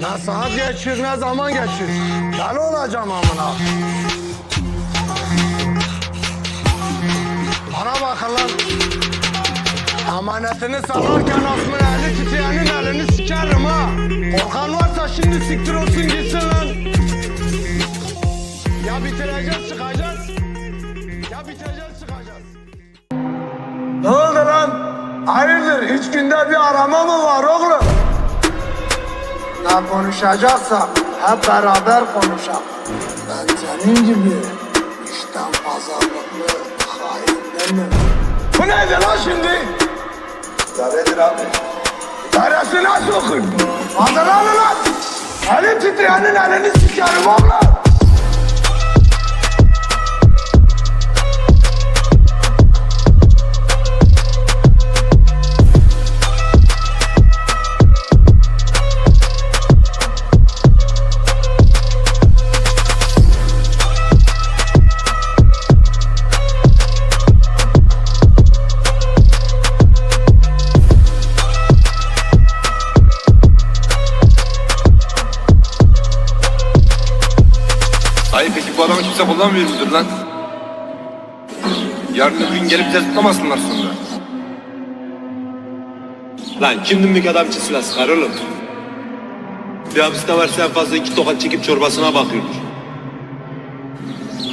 Ne saat geçiyor ne zaman geçiyor. Deli olacağım amına. Bana bakın lan. Amanetini salarken asmın eli titreyenin elini sikerim ha. Korkan varsa şimdi siktir olsun gitsin lan. Ya bitireceğiz çıkacağız. Ya biteceğiz çıkacağız. Ne oldu lan? Hayırdır? Üç günde bir arama mı var oğlum? Ne konuşacaksak hep beraber konuşalım. Ben senin gibi işten pazarlıklı hain değilim. Bu neydi lan şimdi? İdaredir abi. Taresine sokun. Hadi lan lan. Elin titreyenin elini sikerim oğlum. Bu adamı kimse kullanmıyor mudur lan? Yarın öbür gün gelip bize tutamasınlar sonra. Lan kim dümbük adam için silah sıkar oğlum? Bir hapiste varsa en fazla iki tokat çekip çorbasına bakıyordur.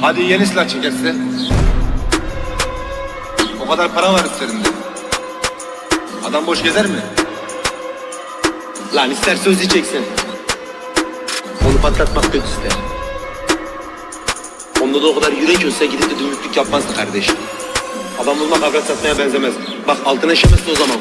Hadi yeni silah çekerse. O kadar para var üstlerinde. Adam boş gezer mi? Lan ister sözü çeksin. Onu patlatmak kötü ister. Onda da o kadar yürek olsa gidip de dümbüklük yapmazdı kardeşim. Adam bulmak avrat satmaya benzemez. Bak altına işemezse o zaman.